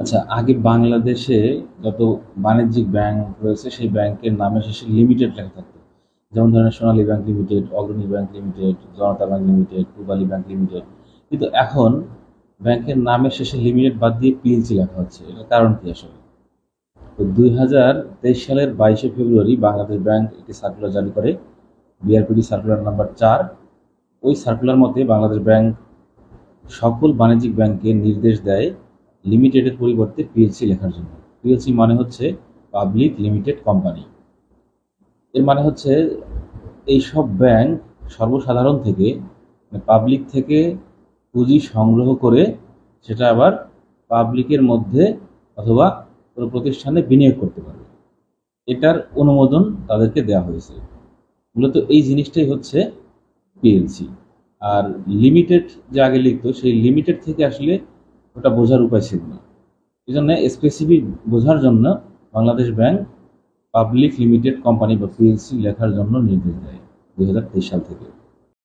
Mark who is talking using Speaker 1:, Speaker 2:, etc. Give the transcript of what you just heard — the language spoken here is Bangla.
Speaker 1: আচ্ছা আগে বাংলাদেশে যত বাণিজ্যিক ব্যাংক রয়েছে, সেই ব্যাংকের নামে শেষে লিমিটেড লেখা থাকতো। যেমন ধরেন Sonali bank limited Agrani bank limited Janata bank limited Pubali bank limited কিন্তু এখন ব্যাংকের নামের শেষে লিমিটেড বাদ দিয়ে পিএলসি লেখা হচ্ছে। এটার কারণ কি আসলে? তো দুই হাজার তেইশ সালের বাইশে ফেব্রুয়ারি বাংলাদেশ ব্যাংক একটি সার্কুলার জারি করে বিআরপিডি সার্কুলার নাম্বার চার। ওই সার্কুলার মতে বাংলাদেশ ব্যাংক সকল বাণিজ্যিক ব্যাংকে নির্দেশ দেয় লিমিটেডের পরিবর্তে পিএলসি লেখার জন্য। পিএলসি মানে হচ্ছে পাবলিক লিমিটেড কোম্পানি এর মানে হচ্ছে এই সব ব্যাংক সর্বসাধারণ থেকে পাবলিক থেকে পুঁজি সংগ্রহ করে সেটা আবার পাবলিকের মধ্যে অথবা কোনো প্রতিষ্ঠানে বিনিয়োগ করতে পারবে এটার অনুমোদন তাদেরকে দেওয়া হয়েছে। মূলত এই জিনিসটাই হচ্ছে পিএলসি আর লিমিটেড যে আগে লিখতো, সেই লিমিটেড থেকে আসলে ওটা বোঝার উপায় ছিল না। এই জন্য স্পেসিফিক বোঝার জন্য Bangladesh bank public limited company বা পিএলসি লেখার জন্য নির্দেশ দেয় দুই হাজার তেইশ সাল থেকে।